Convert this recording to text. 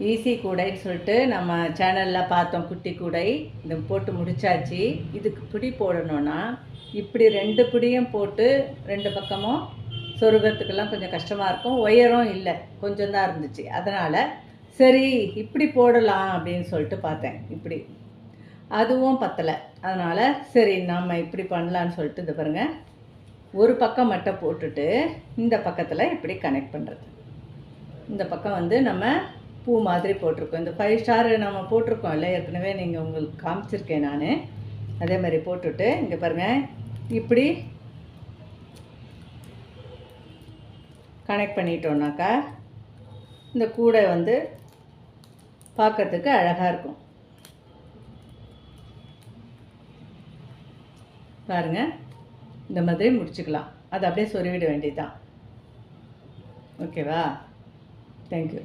Easy கூடைன்னு சொல்லிட்டு நம்ம சேனலில் பார்த்தோம் குட்டி கூடை. இதை போட்டு முடிச்சாச்சு. இதுக்கு பிடி போடணும்னா இப்படி ரெண்டு பிடியும் போட்டு ரெண்டு பக்கமும் சொருகிறதுக்கெல்லாம் கொஞ்சம் கஷ்டமாக இருக்கும். உயரம் இல்லை. கொஞ்சம் தான் இருந்துச்சு. அதனால் சரி இப்படி போடலாம் அப்படின்னு சொல்லிட்டு பார்த்தேன். இப்படி. அதுவும் பத்தலை. அதனால் சரி நம்ம இப்படி பண்ணலான்னு சொல்லிட்டு இது பாருங்கள் ஒரு பக்கம் மட்டும் போட்டுட்டு இந்த பக்கத்தில் இப்படி கனெக்ட் பண்ணுறது இந்த பக்கம் வந்து நம்ம பூ மாதிரி போட்டிருக்கோம். இந்த ஃபைவ் ஸ்டார் நம்ம போட்டிருக்கோம் இல்லை? ஏற்கனவே நீங்கள் உங்களுக்கு காமிச்சிருக்கேன் நான். அதே மாதிரி போட்டுட்டு இங்கே பாருங்கள் இப்படி கனெக்ட் பண்ணிட்டோம்னாக்கா இந்த கூடை வந்து பார்க்கறதுக்கு அழகாக இருக்கும். பாருங்கள் இந்த மாதிரி முடிச்சுக்கலாம். அதை அப்படியே சொருவிட வேண்டியதுதான். ஓகேவா? தேங்க்யூ